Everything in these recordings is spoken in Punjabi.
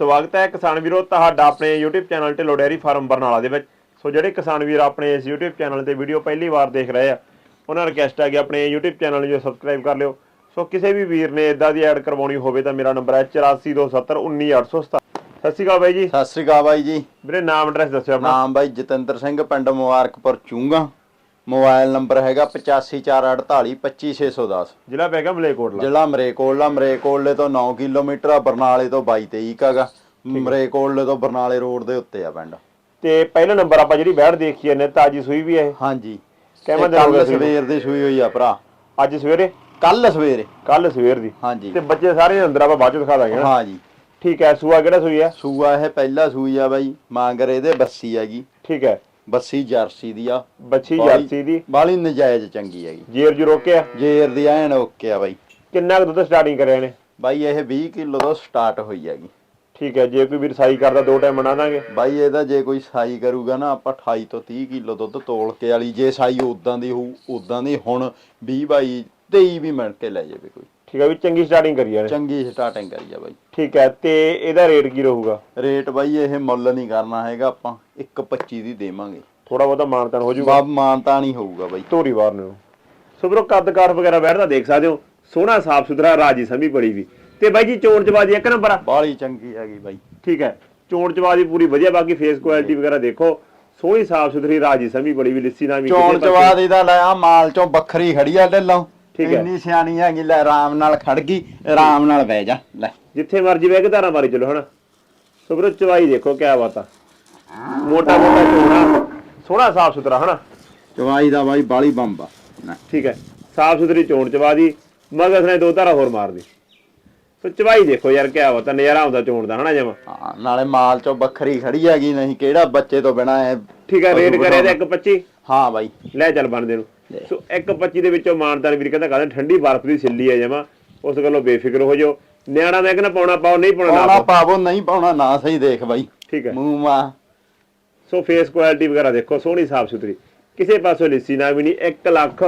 ਸਵਾਗਤ ਹੈ ਕਿਸਾਨ ਵੀਰੋ ਤੁਹਾਡਾ ਆਪਣੇ YouTube channel Dhillon dairy farm Barnala ਦੇ ਵਿੱਚ। ਸੋ ਜਿਹੜੇ ਕਿਸਾਨ ਵੀਰ ਆਪਣੇ ਇਸ YouTube ਚੈਨਲ ਤੇ ਵੀਡੀਓ ਪਹਿਲੀ ਵਾਰ ਦੇਖ ਰਹੇ ਆ ਉਹਨਾਂ ਰਿਕਵੈਸਟ ਹੈ ਕਿ ਆਪਣੇ YouTube ਚੈਨਲ ਨੂੰ ਸਬਸਕ੍ਰਾਈਬ ਕਰ ਲਿਓ। ਸੋ ਕਿਸੇ ਵੀ ਵੀਰ ਨੇ ਇਦਾਂ ਦੀ ਐਡ ਕਰਵਾਉਣੀ ਹੋਵੇ ਤਾਂ ਮੇਰਾ ਨੰਬਰ ਹੈ 8427191807 ਸਤਿ ਸ਼੍ਰੀ ਅਕਾਲ ਬਾਈ ਜੀ। ਸਤਿ ਸ੍ਰੀ ਅਕਾਲ ਬਾਈ ਜੀ। ਵੀਰੇ ਨਾਮ ਐਡਰੈਸ ਦੱਸਿਓ ਆਪਣਾ। ਨਾਮ ਬਾਈ ਜਤਿੰਦਰ ਸਿੰਘ ਪਿੰਡ ਮੁਬਾਰਕਪੁਰ ਚੂੰਗਾ। ਮੋਬਾਈਲ ਨੰਬਰ ਹੈਗਾ 8548825610 ਜ਼ਿਲ੍ਹਾ ਪੈਗਾ ਮਲੇਕੋਟਲਾ। ਜ਼ਿਲ੍ਹਾ ਮਰੇਕੋਟਲਾ ਮਰੇਕੋਟਲੇ ਤੋਂ 9 ਕਿਲੋਮੀਟਰ ਆ ਬਰਨਾਲੇ ਤੋਂ 22 23 ਹੈਗਾ ਮਰੇਕੋਟਲੇ ਤੋਂ ਬਰਨਾਲੇ ਰੋਡ ਦੇ ਉੱਤੇ ਆ ਪਿੰਡ। ਤੇ ਪਹਿਲਾ ਨੰਬਰ ਆਪਾਂ ਜਿਹੜੀ ਬੈੜ ਦੇਖੀ ਜਾਂਦੇ ਤਾਜੀ ਸੂਈ ਵੀ ਹੈ। ਹਾਂਜੀ। ਕਿਵੇਂ ਹੋ ਸੀ? ਸਵੇਰ ਦੀ ਸੂਈ ਹੋਈ ਆ ਭਰਾ। ਅੱਜ ਸਵੇਰੇ? ਕੱਲ ਸਵੇਰੇ। ਕੱਲ ਸਵੇਰ ਦੀ। ਹਾਂਜੀ। ਤੇ ਬੱਚੇ ਸਾਰੇ ਅੰਦਰ ਆਪਾਂ ਬਾਅਦ ਚ ਦਿਖਾ ਦਾਂਗੇ ਹਾਂਜੀ। ਠੀਕ ਹੈ ਸੂਆ ਕਿਹੜਾ ਸੂਈ ਹੈ? ਸੂਆ ਇਹ ਪਹਿਲਾ ਸੂਈ ਆ ਬਾਈ ਮਾਂਗਰ ਇਹਦੇ ਬੱਸੀ ਹੈਗੀ। ਠੀਕ ਹੈ। ਬੱਸੀ ਜਰਸੀ ਦੀ ਆ। ਬੱਚੀ ਬਾਹਲੀ- ਜਰਸੀ ਦੀ। ਬਾਲੀ ਨਜਾਇਜ਼ ਚੰਗੀ ਹੈਗੀ। ਜੇਰ ਜੂ ਰੋਕਿਆ? ਜੇਰ ਦੀ ਐਨ ਓਕੇ ਆ ਬਾਈ। ਕਿੰਨਾ ਕੁ ਦੁੱਧ ਸਟਾਰਟਿੰਗ ਕਰਿਆ ਨੇ ਬਾਈ ਇਹ 20 ਕਿਲੋ ਤੋਂ ਸਟਾਰਟ ਹੋਈ ਹੈਗੀ। ਠੀਕ ਹੈ ਜੇ ਕੋਈ ਵੀਰ ਸਾਈ ਕਰਦਾ ਦੋ ਟਾਈਮ ਬਣਾ ਦਾਂਗੇ। ਬਾਈ ਇਹਦਾ ਜੇ ਕੋਈ ਸਾਈ ਕਰੂਗਾ ਨਾ ਆਪਾਂ 28 ਤੋਂ 30 ਕਿਲੋ ਦੁੱਧ ਤੋਲ ਕੇ ਵਾਲੀ ਜੇ ਸਾਈ ਉਦਾਂ ਦੀ ਹੋਊ ਉਦਾਂ ਦੀ ਹੁਣ 20 ਬਾਈ 23 ਵੀ ਮਿਲ ਕੇ ਲੈ ਜਾਵੇ ਕੋਈ। ਠੀਕ ਹੈ ਵੀ ਚੰਗੀ ਸਟਾਰਟਿੰਗ ਕਰੀ ਨੇ ਚੰਗੀ ਸਟਾਰਟਿੰਗ ਕਰੀ ਆ ਬਾਈ। ਠੀਕ ਹੈ ਤੇ ਇਹਦਾ ਰੇਟ ਕੀ ਰਹੂਗਾ? ਰੇਟ ਬਾਈ ਇਹ ਮੁੱਲ ਨਹੀਂ ਕਰਨਾ ਹੈਗਾ ਆਪਾਂ 1.25 ਦੀ ਦੇਵਾਂਗੇ। ਥੋੜਾ ਬਹੁਤਾ ਮਾਨਤਾਨ ਹੋ ਜਾਊਗਾ। ਬਾਬ ਮਾਨਤਾ ਨਹੀਂ ਹੋਊਗਾ ਬਾਈ। ਧੋਰੀ ਵਾਰ ਨੂੰ। ਸੋ ਵੀਰੋ ਕੱਦ ਕਾਠ ਵਗੈਰਾ ਬੈਠਦਾ ਦੇਖ ਸਕਦੇ ਹੋ। ਸੋਹਣਾ ਸਾਫ਼ ਸੁਥਰਾ ਰਾਜੀ ਸਮੀ ਬੜੀ ਵੀ। ਤੇ ਬਾਈ ਜੀ ਚੋਣ ਚਬਾਜੀ ਇੱਕ ਨੰਬਰ ਆ। ਬਾਲੀ ਚੰਗੀ ਹੈਗੀ ਬਾਈ। ਠੀਕ ਹੈ ਚੋਣ ਚਬਾਜੀ ਪੂਰੀ ਵਧੀਆ ਬਾਕੀ ਫੇਸ ਕੁਆਲਿਟੀ ਵਗੈਰਾ ਦੇਖੋ। ਸੋਹਣੀ ਸਾਫ਼ ਸੁਥਰੀ ਰਾਜੀ ਸਮੀ ਬੜੀ ਵੀ ਲਿੱਸੀ ਨਾ ਵੀ ਚੋਣ ਚਵਾ ਦੀ ਦਾ ਲੈ ਆ ਮਾਲ ਚੋਂ ਵੱਖਰੀ ਖੜੀ ਆ ਢਿੱਲੋਂ। ਠੀਕ ਹੈ। ਇੰਨੀ ਸਿਆਣੀ ਹੈਗੀ ਲੈ ਆਰਾਮ ਨਾਲ ਖੜ ਗਈ ਆਰਾਮ ਨਾਲ ਬਹਿ ਜਾ ਲੈ। ਜਿੱਥੇ ਮਰਜ਼ੀ ਬਹਿ ਕੇ ਧਾਰਾਂ ਮਾਰੀ ਚਲੋ ਹਨਾ। ਸੋ ਵੀਰੋ ਚਵਾਈ ਦੇਖੋ ਕਿਆ ਬਾਤ ਆ। ਮੋਟਾ ਮੋਟਾ ਚੋਣਾ ਸੋਹਣਾ ਸਾਫ਼ ਸੁਥਰਾ ਹਨਾ। ਚਵਾਈ ਦਾ ਬਾਈ ਬਾਲੀ ਬੰਬਾ ਲੈ। ਠੀਕ ਹੈ ਸਾਫ਼ ਸੁਥਰੀ ਚੋਣ ਚਵਾ ਦੀ ਮਗਰ ਨੇ ਦੋ ਧਾਰਾ ਹੋਰ ਮਾਰਦੀ ਸੋ ਚਵਾਈ ਦੇਖੋ ਯਾਰ ਕਿਆ ਬਾਤ ਆ ਨਜ਼ਾਰਾ ਆਉਂਦਾ ਚੋਣ ਦਾ ਹਨਾ ਜਮਾ। ਹਾਂ ਨਾਲੇ ਮਾਲ ਚੋਂ ਵੱਖਰੀ ਖੜੀ ਹੈਗੀ ਨਹੀਂ ਕਿਹੜਾ ਬੱਚੇ ਤੋਂ ਬਿਨਾ ਹੈ ਠੀਕ ਹੈ ਰੇਟ ਕਰਿਆ ਤੇ 1.25 ਹਾਂ ਬਾਈ। ਲੈ ਚੱਲ ਬਣਦੇ ਨੂੰ। ਸੋ 1.25 ਦੇ ਵਿੱਚੋਂ ਮਾਨਦਾਰ ਵੀਰ ਕਹਿੰਦਾ ਕਹਿੰਦਾ ਠੰਡੀ ਬਰਫ਼ ਦੀ ਸਿੱਲੀ ਹੈ ਜਮਾ। ਉਸ ਗੱਲੋਂ ਬੇਫਿਕਰ ਹੋ ਜਾਓ। ਨਿਆਣਾ ਮੈਂ ਕਹਿੰਦਾ ਪਾਉਣਾ ਪਾਓ ਨਹੀਂ ਪਾਉਣਾ ਨਾ ਪਾਉਣਾ। ਪਾਵੋ ਨਹੀਂ ਪਾਉਣਾ ਨਾ ਸਹੀ ਦੇਖ ਬਾਈ। ਠੀਕ ਹੈ। ਮੂੰਹ ਮਾ। ਸੋ ਫੇਸ ਕੁਆਲਿਟੀ ਵਗੈਰਾ ਦੇਖੋ ਸੋਹਣੀ ਸਾਫ਼ ਸੁਥਰੀ। ਕਿਸੇ ਪਾਸੋਂ ਲਿੱਸੀ ਨਾ ਵੀ ਨਹੀਂ 1 ਲੱਖ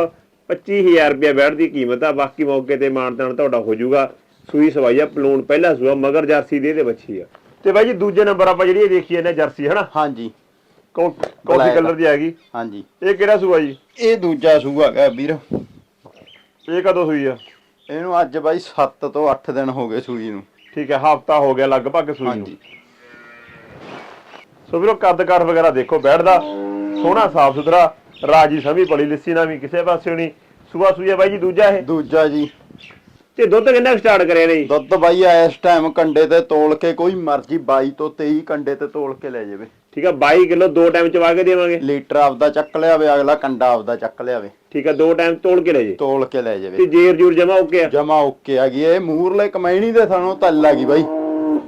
25000 ਰੁਪਏ ਬੈਠ ਦੀ ਕੀਮਤ ਆ। ਬਾਕੀ ਮੌਕੇ ਤੇ ਮਾਨਦਾਨ ਤੁਹਾਡਾ ਹੋ ਜਾਊਗਾ। ਸੂਈ ਸਵਾਈ ਆ ਪਲੂਣ ਪਹਿਲਾ ਸੂਆ ਮਗਰ ਜਰਸੀ ਦੇ ਇਹਦੇ ਬੱਚੀ ਆ। ਤੇ ਬਾਈ ਜੀ ਦੂਜੇ ਨੰਬਰ ਆਪਾਂ ਜਿਹੜੀ ਇਹ ਦੇਖੀ ਇਹਨੇ ਜਰਸੀ ਹਨਾ? ਹਾਂਜੀ। ਕੌਫੀ। ਕਲਰ ਦੀ ਹੈਗੀ? ਹਾਂਜੀ। ਇਹ ਕਿਹੜਾ ਸੂਆ ਜੀ? ਇਹ ਦੂਜਾ ਸੂਆ ਹੈਗਾ ਵੀਰ। ਇਹ ਕਦੋਂ ਸੂਈ ਆ? ਇਹਨੂੰ ਅੱਜ ਬਾਈ 7 ਤੋਂ 8 ਦਿਨ ਹੋ ਗਏ ਸੂਈ ਨੂੰ। ਠੀਕ ਹੈ ਹਫਤਾ ਹੋ ਗਿਆ ਲਗਭਗ ਸੂਈ ਨੂੰ। ਹਾਂਜੀ। ਸੋ ਵੀਰੋ ਕੱਦ ਕਾਠ ਵਗੈਰਾ ਦੇਖੋ ਬੈਠਦਾ। ਸੋਹਣਾ ਸਾਫ਼ ਸੁਥਰਾ ਰਾਜੀ ਸਮੀ ਬੜੀ ਲਿੱਸੀ ਨਾ ਵੀ ਕਿਸੇ ਪਾਸੇ ਨਹੀਂ। ਸੂਆ ਸੂਆ ਬਾਈ ਜੀ ਦੂਜਾ ਇਹ? ਦੂਜਾ ਜੀ। ਤੇ ਦੁੱਧ ਕਿੰਨਾ ਸਟਾਰਟ ਕਰਿਆ ਨੇ ਜੀ? ਦੁੱਧ ਬਾਈ ਇਸ ਟਾਈਮ ਕੰਡੇ ਤੇ ਤੋਲ ਕੇ ਕੋਈ ਮਰਜ਼ੀ 22 ਤੋਂ 23 ਕੰਡੇ ਤੇ ਤੋਲ ਕੇ ਲੈ ਜਾਵੇ। ਠੀਕ ਹੈ 22 ਕਿਲੋ ਦੋ ਟਾਈਮ ਚਵਾ ਕੇ ਦੇਵਾਂਗੇ। ਲੀਟਰ ਆਪਦਾ ਚੱਕ ਲਿਆਵੇ ਅਗਲਾ ਕੰਡਾ ਆਪਦਾ ਚੱਕ ਲਿਆਵੇ। ਠੀਕ ਹੈ ਦੋ ਟਾਈਮ ਤੋਲ ਕੇ ਲੈ ਜੇ। ਤੋਲ ਕੇ ਲੈ ਤੇ ਜਾਵੇ ਜੇਰ ਜੂਰ ਜਮਾ ਓਕੇ ਆ? ਜਮਾ ਓਕੇ ਆ ਗਈ ਇਹ ਮੂਰਲੇ ਕਮੈਣੀ ਦੇ ਸਾਨੂੰ ਤੱਲ ਆ ਗਈ ਬਾਈ।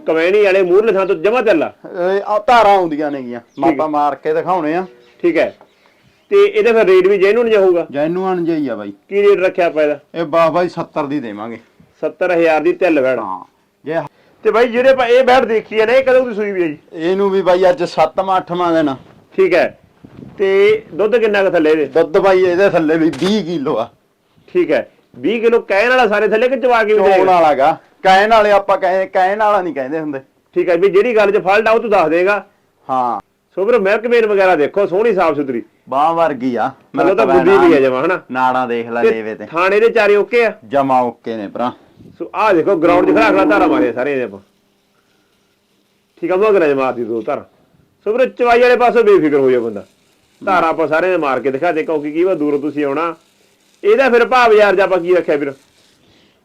ਕਮੈਣੀ ਵਾਲੇ ਮੂਰਲੇ ਥਾਂ ਤੋਂ ਜਮਾ ਚੱਲਾ ਇਹ ਆ ਧਾਰਾਂ ਆਉਂਦੀਆਂ ਨੇਗੀਆਂ। ਮਾਪਾ ਮਾਰ ਕੇ ਦਿਖਾਉਣੇ ਆ। ਠੀਕ ਹੈ ਤੇ ਇਹਦਾ ਫਿਰ ਰੇਟ ਵੀ ਜੈਨੂਨ ਜਾਊਗਾ ਜੈਨੂਅਨ ਜਿਹੀ ਆ ਬਾਈ। ਕੀ ਰੇਟ ਰੱਖਿਆ ਇਹਦਾ? ਇਹ ਬਾ ਬਾਈ 70 ਦੀ ਦੇਵਾਂਗੇ। 70000 ਦੀ ਤਿੱਲ ਵੈੜ ਹਾਂ ਜੇ ਤੇ ਬਾਈ ਜਿਹੜੇ ਆਪਾਂ ਇਹ ਬੈਠ ਦੇਖੀ ਹੈ ਨਾ ਇਹ ਕਦੋਂ ਦੀ ਸੂਈ ਵੀ ਹੈ ਜੀ? ਇਹਨੂੰ ਵੀ ਬਾਈ ਅੱਜ 7ਵਾਂ 8ਵਾਂ ਦਿਨ ਠੀਕ ਹੈ। ਤੇ ਦੁੱਧ ਕਿੰਨਾ ਕੁ ਥੱਲੇ ਇਹਦੇ? ਦੁੱਧ ਬਾਈ ਇਹਦੇ ਥੱਲੇ ਵੀ 20 ਕਿਲੋ ਆ। ਠੀਕ ਹੈ। 20 ਕਿਲੋ ਕਹਿਣ ਵਾਲਾ ਸਾਰੇ ਥੱਲੇ ਕਿ ਚਵਾ ਕੇ ਵੀ ਦੇਗਾ? ਵਾਲਾਗਾ। ਕਹਿਣ ਵਾਲੇ ਆਪਾਂ ਕਹੇ ਕਹਿਣ ਵਾਲਾ ਨਹੀਂ ਕਹਿੰਦੇ ਹੁੰਦੇ। ਠੀਕ ਹੈ ਵੀ ਜਿਹੜੀ ਗੱਲ 'ਚ ਫਾਲਟ ਆ ਉਹ ਤੂੰ ਦੱਸ ਦੇਗਾ। ਹਾਂ। ਸੋ ਵੀਰੋ ਮਿਲਕ ਮੇਨ ਵਗੈਰਾ ਦੇਖੋ ਸੋਹਣੀ ਸਾਫ਼ ਸੁਥਰੀ ਬਾਹ ਵਰਗੀ ਆ। ਮਤਲਬ ਤਾਂ ਬੁੱਧੀ ਵੀ ਹੈ ਜਮਾ ਹਨਾ? ਨਾੜਾਂ ਦੇਖ ਲੈ ਲੇਵੇ ਤੇ। ਥਾਣੇ ਦੇ ਚਾਰੇ ਓਕੇ ਆ? ਜਮਾ ਓਕੇ ਨੇ ਭਰਾ। ਸੋ ਆਹ ਦੇਖੋ ਗਰਾਊਂਡ 'ਚ ਖੜਾ ਖੜਾ ਧਾਰਾ ਮਾਰੇ ਸਾਰੇ ਇਹਦੇ ਆਪਾਂ। ਠੀਕ ਆ ਮਗਰ ਜਮਾ ਦੀ ਦੋ ਧਾਰਾ। ਸੋ ਵੀਰੋ ਚਵਾਈ ਵਾਲੇ ਪਾਸੋਂ ਬੇਫਿਕਰ ਹੋ ਜਾ ਬੰਦਾ। ਧਾਰਾ ਆਪਾਂ ਸਾਰੇ ਦੇ ਮਾਰ ਕੇ ਦਿਖਾ ਦੇ ਕਿਉਂਕਿ ਕੀ ਵਾ ਦੂਰੋਂ ਤੁਸੀਂ ਆਉਣਾ। ਇਹਦਾ ਫਿਰ ਭਾਅ ਬਾਜ਼ਾਰ 'ਚ ਆਪਾਂ ਕੀ ਰੱਖਿਆ ਵੀਰ?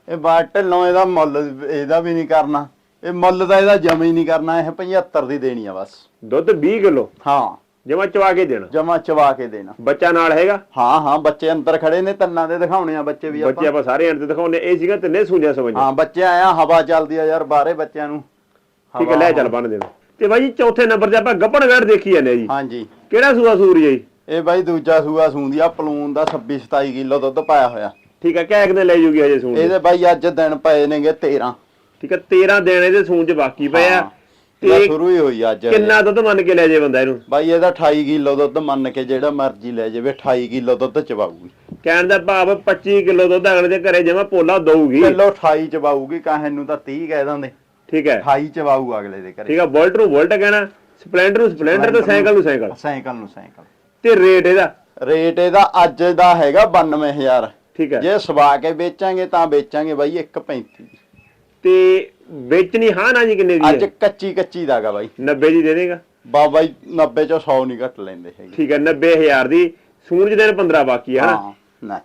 ਇਹ ਬਾਟ ਢਿੱਲੋਂ ਇਹਦਾ ਮੁੱਲ ਇਹਦਾ ਵੀ ਨਹੀਂ ਕਰਨਾ। ਇਹ ਮੁੱਲ ਦਾ ਇਹਦਾ ਜਮਾ ਹੀ ਨਹੀਂ ਕਰਨਾ ਇਹ 75 ਦੀ ਦੇਣੀ ਆ ਬਸ। ਦੁੱਧ 20 ਕਿਲੋ? ਹਾਂ। ਜਮਾ ਚਵਾ ਕੇ ਦੇਣਾ। ਜਮਾ ਚਵਾ ਕੇ ਦੇਣਾ। ਬੱਚਾ ਨਾਲ ਹੈਗਾ? ਹਾਂ ਹਾਂ ਬੱਚੇ ਅੰਦਰ ਖੜੇ ਨੇ ਤੰਨਾਂ ਦੇ ਦਿਖਾਉਣੇ ਆ ਬੱਚੇ ਵੀ ਬੱਚੇ ਆਪਾਂ। ਸਾਰੇ ਤੇ ਦਿਖਾਉਂਦੇ ਇਹ ਸੀਗਾ ਤਿੰਨੇ ਸੂਝਿਆ ਸਮਝ ਹਾਂ ਬੱਚੇ ਆਇਆ ਹਵਾ ਚੱਲਦੀ ਆ ਯਾਰ ਬਾਹਰੇ ਬੱਚਿਆਂ ਨੂੰ। ਠੀਕ ਹੈ ਲੈ ਚੱਲ ਬੰਨ ਦੇਣਾ। ਤੇ ਬਾਈ ਜੀ ਚੌਥੇ ਨੰਬਰ ਤੇ ਆਪਾਂ ਗੱਪਣ ਵੇੜ ਦੇਖੀ ਜਾਂਦੇ ਜੀ। ਹਾਂਜੀ। ਕਿਹੜਾ ਸੂਆ ਸੂਰੀ ਹੈ ਜੀ? ਇਹ ਬਾਈ ਦੂਜਾ ਸੂਆ ਸੂੰਦੀ ਆ ਪਲੂਨ ਦਾ 26 27 ਕਿਲੋ ਦੁੱਧ ਪਾਇਆ ਹੋਇਆ। ਠੀਕ ਹੈ ਕਿਆ ਇੱਕ ਦਿਨ ਲੈ ਜੂਗੀ ਹਜੇ ਸੂਣ ਇਹਦੇ ਬਾਈ ਅੱਜ ਦਿਨ ਪਏ ਨੇਗੇ 13 ਠੀਕ ਹੈ 13 ਦਿਨ ਇਹਦੇ ਸੂਣ ਚ ਬਾਕੀ ਪਏ ਆ। ਤੇ ਸ਼ੁਰੂ ਹੀ ਹੋਈ ਅੱਜ। ਕਿੰਨਾ ਦੁੱਧ ਮੰਨ ਕੇ ਲੈ ਜੇ ਬੰਦਾ ਇਹਨੂੰ? ਬਾਈ ਇਹਦਾ 28 ਕਿਲੋ ਦੁੱਧ ਮੰਨ ਕੇ ਜਿਹੜਾ ਮਰਜ਼ੀ ਲੈ ਜਾਵੇ 28 ਕਿਲੋ ਦੁੱਧ ਚਵਾਊਗੀ ਕਹਿਣ ਦਾ ਭਾਵ 25 ਕਿਲੋ ਦੁੱਧ ਅਗਲੇ ਦੇ ਘਰੇ ਜਮਾ ਪੋਲਾ ਦਊਗੀ। ਕਿਲੋ 28 ਚਵਾਊਗੀ ਕਾਹੇ ਨੂੰ ਤਾਂ 30 ਕਹਿ ਦਿੰਦੇ। ਠੀਕ ਹੈ। 28 ਚਵਾਊ ਅਗਲੇ ਦੇ ਘਰੇ। ਠੀਕ ਹੈ ਬੁਲਟ ਨੂੰ ਬੁਲਟ ਕਹਿਣਾ ਸਪਲੈਂਡਰ ਨੂੰ ਸਪਲੈਂਡਰ ਤੇ ਸਾਈਕਲ ਨੂੰ ਸਾਈਕਲ। ਸਾਈਕਲ ਨੂੰ ਸਾਈਕਲ। ਤੇ ਰੇਟ ਇਹਦਾ? ਰੇਟ ਇਹਦਾ ਅੱਜ ਦਾ ਹੈਗਾ 92000 ਠੀਕ ਹੈ। ਜੇ ਸਵਾ ਕੇ ਵੇਚਾਂਗੇ ਤਾਂ ਵੇਚਾਂਗੇ ਬਾਈ 135 ਤੇ ਵੇਚਣੀ ਹਾਂ ਨਾ ਜੀ ਕਿੰਨੇ ਦੀ ਅੱਜ ਹੈ ਕੱਚੀ ਕੱਚੀ ਦਾਗਾ ਬਾਈ। 90 ਦੀ ਦੇ ਦੇਗਾ। ਬਾਬਾ ਜੀ 90 ਚੋਂ 100 ਨਹੀਂ ਘੱਟ ਲੈਂਦੇ ਹੈਗੇ। ਠੀਕ ਹੈ 90000 ਦੀ। ਸੂਰਜ ਦਿਨ 15 ਬਾਕੀ ਹੈ ਹਨਾ ਹਾਂ ਨਾ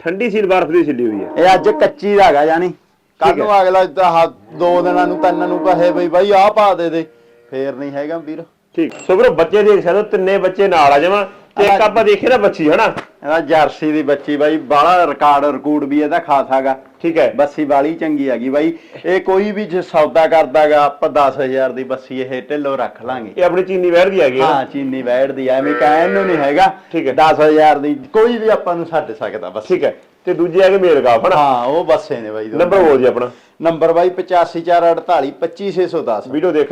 ਠੰਡੀ ਸੀਲ ਬਰਫ਼ ਦੀ ਛਿੱਲੀ ਹੋਈ ਹੈ। ਇਹ ਅੱਜ ਕੱਚੀ ਦਾਗਾ ਜਾਨੀ ਕੱਲ ਹੈ। ਨੂੰ ਅਗਲਾ ਆਹ ਦੋ ਦਿਨਾਂ ਨੂੰ ਤਿੰਨ ਨੂੰ ਕਹੇ ਬਈ ਬਾਈ ਆਹ ਪਾ ਦੇ ਦੇ। ਫੇਰ ਨਹੀਂ ਹੈਗਾ ਵੀਰ। ਠੀਕ। ਸੋ ਵੀਰੋ ਬੱਚੇ ਦੇਖ ਸਕਦੇ ਹੋ ਤਿੰਨੇ ਬੱਚੇ ਨਾਲ ਆ ਜਾਵਾਂ। ਤੇ ਇੱਕ ਆਪਾਂ ਦੇਖੇ ਨਾ ਬੱਚੀ ਹਨਾ ਇਹਦਾ ਜਰਸੀ ਦੀ ਬੱਚੀ ਬਾਈ ਬਾਹਲਾ ਰਿਕਾਰਡ ਰਿਕੂਡ ਵੀ ਇਹਦਾ ਖਾਸਾਗਾ ਠੀਕ ਹੈ ਬੱਸੀ ਵਾਲੀ ਚੰਗੀ ਹੈਗੀ ਬਾਈ। ਇਹ ਕੋਈ ਵੀ ਜੇ ਸੌਦਾ ਕਰਦਾਗਾ ਆਪਾਂ 10000 ਦੀ ਬੱਸੀ ਇਹ ਢਿੱਲੋ ਰੱਖ ਲਾਂਗੇ। ਇਹ ਆਪਣੀ ਚੀਨੀ ਵਹਿਰ ਦੀ ਹੈਗੀ ਹੈ ਚੀਨੀ ਵੈੜ ਦੀ ਐਵੇਂ ਕਹਿਣ ਨੂੰ ਨਹੀਂ ਹੈਗਾ। ਠੀਕ ਹੈ। 10000 ਦੀ ਕੋਈ ਵੀ ਆਪਾਂ ਨੂੰ ਛੱਡ ਸਕਦਾ ਬਸ। ਠੀਕ ਹੈ ਤੇ ਦੂਜੀ ਹੈਗੇ ਮੇਲ ਕਾਫ ਹਨਾ? ਹਾਂ ਉਹ ਬੱਸੇ ਨੇ ਬਾਈ। ਨੰਬਰ ਬੋਲ ਜੀ ਆਪਣਾ। ਨੰਬਰ ਬਾਈ 8548 25610 ਵੀਡੀਓ ਦੇਖ